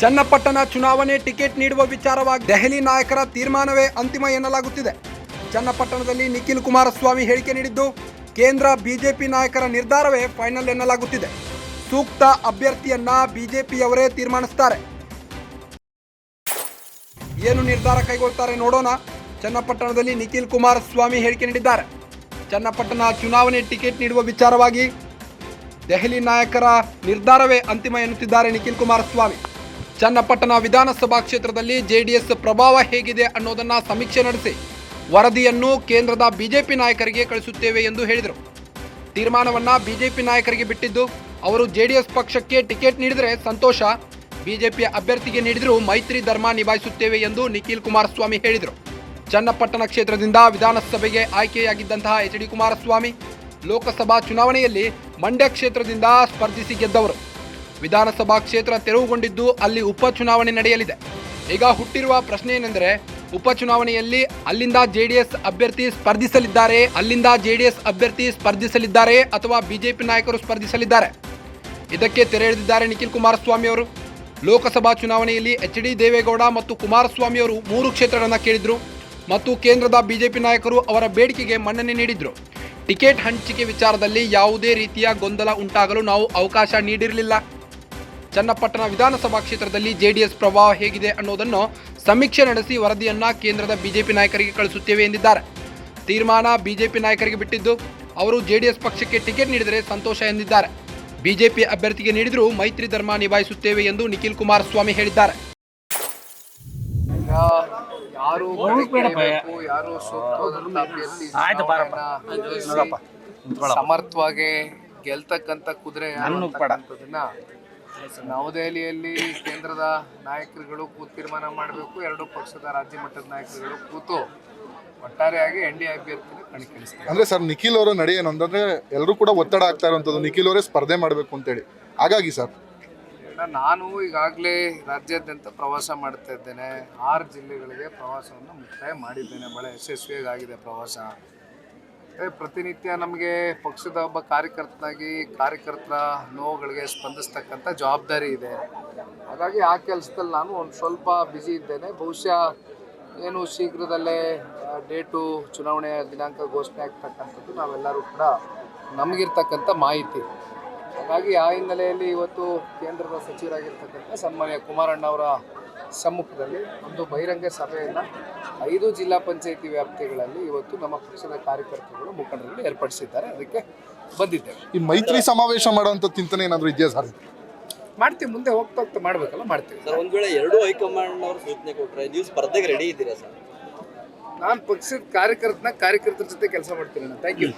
ಚನ್ನಪಟ್ಟಣ ಚುನಾವಣೆ ಟಿಕೆಟ್ ನೀಡುವ ವಿಚಾರವಾಗಿ ದೆಹಲಿ ನಾಯಕರ ತೀರ್ಮಾನವೇ ಅಂತಿಮ ಎನ್ನಲಾಗುತ್ತಿದೆ. ಚನ್ನಪಟ್ಟಣದಲ್ಲಿ ನಿಖಿಲ್ ಕುಮಾರಸ್ವಾಮಿ ಹೇಳಿಕೆ ನೀಡಿದ್ದು, ಕೇಂದ್ರ ಬಿಜೆಪಿ ನಾಯಕರ ನಿರ್ಧಾರವೇ ಫೈನಲ್ ಎನ್ನಲಾಗುತ್ತಿದೆ. ಸೂಕ್ತ ಅಭ್ಯರ್ಥಿಯನ್ನ ಬಿಜೆಪಿಯವರೇ ತೀರ್ಮಾನಿಸ್ತಾರೆ. ಏನು ನಿರ್ಧಾರ ಕೈಗೊಳ್ತಾರೆ ನೋಡೋಣ. ಚನ್ನಪಟ್ಟಣದಲ್ಲಿ ನಿಖಿಲ್ ಕುಮಾರಸ್ವಾಮಿ ಹೇಳಿಕೆ ನೀಡಿದ್ದಾರೆ. ಚನ್ನಪಟ್ಟಣ ಚುನಾವಣೆ ಟಿಕೆಟ್ ನೀಡುವ ವಿಚಾರವಾಗಿ ದೆಹಲಿ ನಾಯಕರ ನಿರ್ಧಾರವೇ ಅಂತಿಮ ಎನ್ನುತ್ತಿದ್ದಾರೆ ನಿಖಿಲ್ ಕುಮಾರಸ್ವಾಮಿ. ಚನ್ನಪಟ್ಟಣ ವಿಧಾನಸಭಾ ಕ್ಷೇತ್ರದಲ್ಲಿ ಜೆಡಿಎಸ್ ಪ್ರಭಾವ ಹೇಗಿದೆ ಅನ್ನೋದನ್ನ ಸಮೀಕ್ಷೆ ನಡೆಸಿ ವರದಿಯನ್ನು ಕೇಂದ್ರದ ಬಿಜೆಪಿ ನಾಯಕರಿಗೆ ಕಳಿಸುತ್ತೇವೆ ಎಂದು ಹೇಳಿದರು. ತೀರ್ಮಾನವನ್ನ ಬಿಜೆಪಿ ನಾಯಕರಿಗೆ ಬಿಟ್ಟಿದ್ದು ಅವರು ಜೆಡಿಎಸ್ ಪಕ್ಷಕ್ಕೆ ಟಿಕೆಟ್ ನೀಡಿದರೆ ಸಂತೋಷ. ಬಿಜೆಪಿ ಅಭ್ಯರ್ಥಿಗೆ ನೀಡಿದರೂ ಮೈತ್ರಿ ಧರ್ಮ ನಿಭಾಯಿಸುತ್ತೇವೆ ಎಂದು ನಿಖಿಲ್ ಕುಮಾರಸ್ವಾಮಿ ಹೇಳಿದರು. ಚನ್ನಪಟ್ಟಣ ಕ್ಷೇತ್ರದಿಂದ ವಿಧಾನಸಭೆಗೆ ಆಯ್ಕೆಯಾಗಿದ್ದಂತಹ ಎಚ್ ಡಿ ಕುಮಾರಸ್ವಾಮಿ ಲೋಕಸಭಾ ಚುನಾವಣೆಯಲ್ಲಿ ಮಂಡ್ಯ ಕ್ಷೇತ್ರದಿಂದ ಸ್ಪರ್ಧಿಸಿ ಗೆದ್ದವರು. ವಿಧಾನಸಭಾ ಕ್ಷೇತ್ರ ತೆರವುಗೊಂಡಿದ್ದು ಅಲ್ಲಿ ಉಪಚುನಾವಣೆ ನಡೆಯಲಿದೆ. ಈಗ ಹುಟ್ಟಿರುವ ಪ್ರಶ್ನೆ ಏನೆಂದರೆ ಉಪಚುನಾವಣೆಯಲ್ಲಿ ಅಲ್ಲಿಂದ ಜೆಡಿಎಸ್ ಅಭ್ಯರ್ಥಿ ಸ್ಪರ್ಧಿಸಲಿದ್ದಾರೆ, ಅಲ್ಲಿಂದ ಜೆಡಿಎಸ್ ಅಭ್ಯರ್ಥಿ ಸ್ಪರ್ಧಿಸಲಿದ್ದಾರೆ ಅಥವಾ ಬಿಜೆಪಿ ನಾಯಕರು ಸ್ಪರ್ಧಿಸಲಿದ್ದಾರೆ? ಇದಕ್ಕೆ ತೆರೆ ಎಳೆದಿದ್ದಾರೆ ನಿಖಿಲ್ ಕುಮಾರಸ್ವಾಮಿ ಅವರು. ಲೋಕಸಭಾ ಚುನಾವಣೆಯಲ್ಲಿ ಎಚ್ ಡಿ ದೇವೇಗೌಡ ಮತ್ತು ಕುಮಾರಸ್ವಾಮಿ ಅವರು ಮೂರು ಕ್ಷೇತ್ರಗಳನ್ನು ಕೇಳಿದ್ರು ಮತ್ತು ಕೇಂದ್ರದ ಬಿಜೆಪಿ ನಾಯಕರು ಅವರ ಬೇಡಿಕೆಗೆ ಮನ್ನಣೆ ನೀಡಿದ್ರು. ಟಿಕೆಟ್ ಹಂಚಿಕೆ ವಿಚಾರದಲ್ಲಿ ಯಾವುದೇ ರೀತಿಯ ಗೊಂದಲ ಉಂಟಾಗಲು ನಾವು ಅವಕಾಶ ನೀಡಿರಲಿಲ್ಲ. ಚನ್ನಪಟ್ಟಣ ವಿಧಾನಸಭಾ ಕ್ಷೇತ್ರದಲ್ಲಿ ಜೆಡಿಎಸ್ ಪ್ರಭಾವ ಹೇಗಿದೆ ಅನ್ನೋದನ್ನು ಸಮೀಕ್ಷೆ ನಡೆಸಿ ವರದಿಯನ್ನ ಕೇಂದ್ರದ ಬಿಜೆಪಿ ನಾಯಕರಿಗೆ ಕಳಿಸುತ್ತೇವೆ ಎಂದಿದ್ದಾರೆ. ತೀರ್ಮಾನ ಬಿಜೆಪಿ ನಾಯಕರಿಗೆ ಬಿಟ್ಟಿದ್ದು ಅವರು ಜೆಡಿಎಸ್ ಪಕ್ಷಕ್ಕೆ ಟಿಕೆಟ್ ನೀಡಿದರೆ ಸಂತೋಷ ಎಂದಿದ್ದಾರೆ. ಬಿಜೆಪಿ ಅಭ್ಯರ್ಥಿಗೆ ನೀಡಿದರೂ ಮೈತ್ರಿ ಧರ್ಮ ನಿಭಾಯಿಸುತ್ತೇವೆ ಎಂದು ನಿಖಿಲ್ ಕುಮಾರಸ್ವಾಮಿ ಹೇಳಿದ್ದಾರೆ. ಯಾರು ಯಾರು ಸಮರ್ಥವಾಗಿ ಗೆಲ್ತಕ್ಕಂತ ಕುದುರೆ ನವದೆಹಲಿಯಲ್ಲಿ ಕೇಂದ್ರದ ನಾಯಕರುಗಳು ಕೂತು ತೀರ್ಮಾನ ಮಾಡಬೇಕು. ಎರಡು ಪಕ್ಷದ ರಾಜ್ಯ ಮಟ್ಟದ ನಾಯಕರುಗಳು ಕೂತು ಒಟ್ಟಾರೆಯಾಗಿ ಎನ್ ಡಿ ಅಭ್ಯರ್ಥಿನ ಕಣಕ್ಕಿಳಿಸ್ತಾರೆ. ಅಂದ್ರೆ ಸರ್ ನಿಖಿಲ್ ಅವರ ನಡೆ ಏನು? ಅಂತಂದ್ರೆ ಎಲ್ಲರೂ ಕೂಡ ಒತ್ತಡ ಆಗ್ತಾ ಇರುವಂತದ್ದು ನಿಖಿಲ್ ಅವರೇ ಸ್ಪರ್ಧೆ ಮಾಡಬೇಕು ಅಂತೇಳಿ. ಹಾಗಾಗಿ ಸರ್? ನಾನು ಈಗಾಗಲೇ ರಾಜ್ಯಾದ್ಯಂತ ಪ್ರವಾಸ ಮಾಡ್ತಾ ಇದ್ದೇನೆ. ಆರು ಜಿಲ್ಲೆಗಳಿಗೆ ಪ್ರವಾಸವನ್ನು ಮುಕ್ತಾಯ ಮಾಡಿದ್ದೇನೆ. ಭಾಳ ಯಶಸ್ವಿಯಾಗಿದೆ ಪ್ರವಾಸ. ಪ್ರತಿನಿತ್ಯ ನಮಗೆ ಪಕ್ಷದ ಒಬ್ಬ ಕಾರ್ಯಕರ್ತನಾಗಿ ಕಾರ್ಯಕರ್ತರ ನೋವುಗಳಿಗೆ ಸ್ಪಂದಿಸ್ತಕ್ಕಂಥ ಜವಾಬ್ದಾರಿ ಇದೆ. ಹಾಗಾಗಿ ಆ ಕೆಲಸದಲ್ಲಿ ನಾನು ಒಂದು ಸ್ವಲ್ಪ ಬ್ಯುಸಿ ಇದ್ದೇನೆ. ಬಹುಶಃ ಏನು ಶೀಘ್ರದಲ್ಲೇ ಡೇಟು ಚುನಾವಣೆಯ ದಿನಾಂಕ ಘೋಷಣೆ ಆಗ್ತಕ್ಕಂಥದ್ದು ನಾವೆಲ್ಲರೂ ಕೂಡ ನಮಗಿರ್ತಕ್ಕಂಥ ಮಾಹಿತಿ. ಹಾಗಾಗಿ ಆ ಹಿನ್ನೆಲೆಯಲ್ಲಿ ಇವತ್ತು ಕೇಂದ್ರದ ಸಚಿವರಾಗಿರ್ತಕ್ಕಂಥ ಸನ್ಮಾನ್ಯ ಕುಮಾರಣ್ಣ ಅವರ ಸಮ್ಮುಖದಲ್ಲಿ ಒಂದು ಬಹಿರಂಗ ಸಭೆಯನ್ನು ಐದು ಜಿಲ್ಲಾ ಪಂಚಾಯಿತಿ ವ್ಯಾಪ್ತಿಗಳಲ್ಲಿ ಇವತ್ತು ನಮ್ಮ ಪಕ್ಷದ ಕಾರ್ಯಕರ್ತರುಗಳು ಮುಖಂಡರುಗಳು ಏರ್ಪಡಿಸಿದ್ದಾರೆ. ಅದಕ್ಕೆ ಬಂದಿದ್ದೇವೆ. ಈ ಮೈತ್ರಿ ಸಮಾವೇಶ ಮಾಡುವಂಥ ಚಿಂತನೆ ಏನಾದರೂ ಇದೆಯಾ ಸರ್? ಮಾಡ್ತೀವಿ. ಮುಂದೆ ಹೋಗ್ತಾ ಹೋಗ್ತಾ ಮಾಡಬೇಕಲ್ಲ ಮಾಡ್ತೀವಿ. ಸರ್ ಒಂದು ವೇಳೆ ಎರಡು ಹೈಕಮಾಂಡ್ ಅವರು ಸೂಚನೆ ಕೊಟ್ಟರೆ ನೀವು ಸ್ಪರ್ಧೆಗೆ ರೆಡಿ ಇದ್ದೀರಾ ಸರ್? ನಾನು ಪಕ್ಷದ ಕಾರ್ಯಕರ್ತನ ಕಾರ್ಯಕರ್ತರ ಜೊತೆ ಕೆಲಸ ಮಾಡ್ತೀನಿ ಥ್ಯಾಂಕ್ ಯು